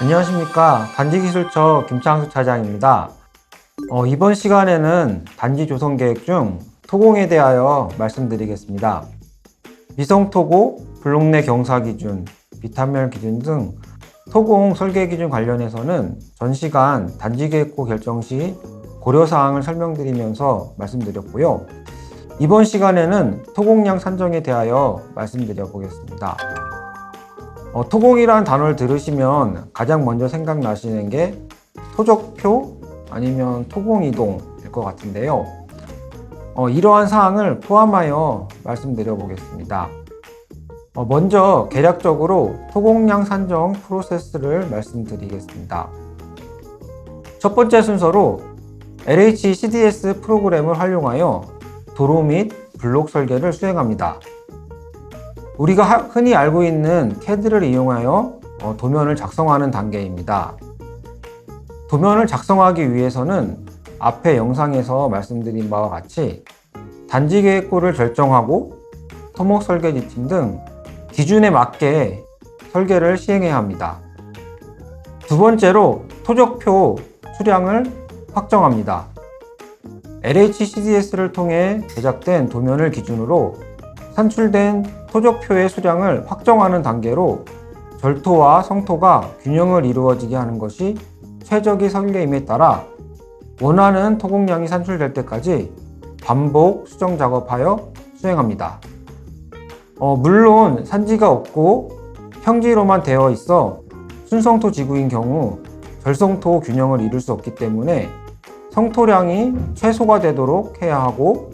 안녕하십니까 단지기술처 김창수 차장입니다. 어, 이번 시간에는 단지 조성 계획 중 토공에 대하여 말씀드리겠습니다. 미성 토고, 블록 내 경사 기준, 비탄멸 기준 등 토공 설계 기준 관련해서는 전 시간 단지 계획고 결정 시 고려 사항을 설명드리면서 말씀드렸고요. 이번 시간에는 토공량 산정에 대하여 말씀드려 보겠습니다. 어, 토공이라는 단어를 들으시면 가장 먼저 생각나시는 게 토적표 아니면 토공이동일 것 같은데요. 어, 이러한 사항을 포함하여 말씀드려 보겠습니다. 어, 먼저 개략적으로 토공량 산정 프로세스를 말씀드리겠습니다. 첫 번째 순서로 LH CDS 프로그램을 활용하여 도로 및 블록 설계를 수행합니다. 우리가 하- 흔히 알고 있는 CAD를 이용하여 어, 도면을 작성하는 단계입니다. 도면을 작성하기 위해서는 앞에 영상에서 말씀드린 바와 같이 단지 계획고를 결정하고 토목 설계 지침 등 기준에 맞게 설계를 시행해야 합니다. 두 번째로 토적표 수량을 확정합니다. LHCDS를 통해 제작된 도면을 기준으로 산출된 토적표의 수량을 확정하는 단계로 절토와 성토가 균형을 이루어지게 하는 것이 최적의 설계임에 따라 원하는 토공량이 산출될 때까지 반복 수정 작업하여 수행합니다. 어, 물론 산지가 없고 평지로만 되어 있어 순성토 지구인 경우 절성토 균형을 이룰 수 없기 때문에 성토량이 최소가 되도록 해야 하고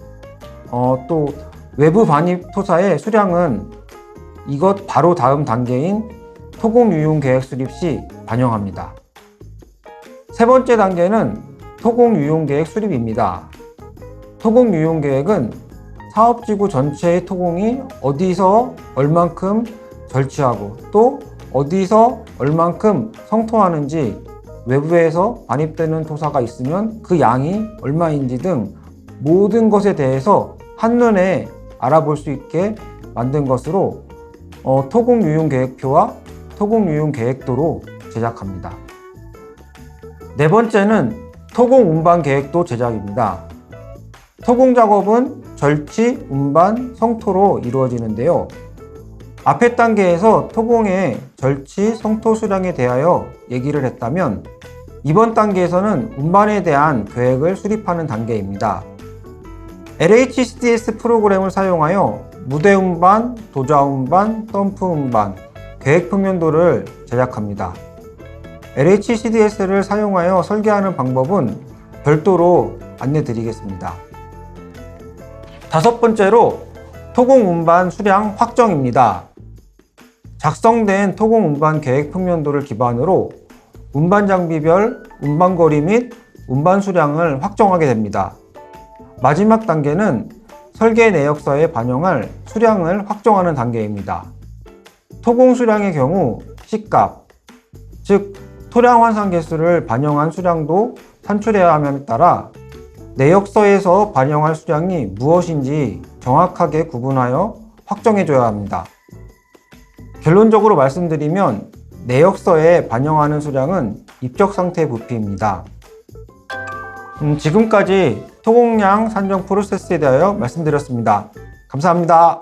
어, 또 외부 반입 토사의 수량은 이것 바로 다음 단계인 토공 유용 계획 수립 시 반영합니다. 세 번째 단계는 토공 유용 계획 수립입니다. 토공 유용 계획은 사업지구 전체의 토공이 어디서 얼만큼 절취하고 또 어디서 얼만큼 성토하는지 외부에서 반입되는 토사가 있으면 그 양이 얼마인지 등 모든 것에 대해서 한눈에 알아볼 수 있게 만든 것으로 어, 토공 유용 계획표와 토공 유용 계획도로 제작합니다. 네 번째는 토공 운반 계획도 제작입니다. 토공 작업은 절치, 운반, 성토로 이루어지는데요. 앞의 단계에서 토공의 절치, 성토 수량에 대하여 얘기를 했다면 이번 단계에서는 운반에 대한 계획을 수립하는 단계입니다. LHCDS 프로그램을 사용하여 무대 운반, 도자 운반, 덤프 운반, 계획 평면도를 제작합니다. LHCDS를 사용하여 설계하는 방법은 별도로 안내 드리겠습니다. 다섯 번째로 토공 운반 수량 확정입니다. 작성된 토공 운반 계획 평면도를 기반으로 운반 장비별 운반 거리 및 운반 수량을 확정하게 됩니다. 마지막 단계는 설계 내역서에 반영할 수량을 확정하는 단계입니다. 토공 수량의 경우 C값, 즉 토량 환산 개수를 반영한 수량도 산출해야 함에 따라 내역서에서 반영할 수량이 무엇인지 정확하게 구분하여 확정해줘야 합니다. 결론적으로 말씀드리면 내역서에 반영하는 수량은 입적 상태 부피입니다. 음, 지금까지 토공량 산정 프로세스에 대하여 말씀드렸습니다. 감사합니다.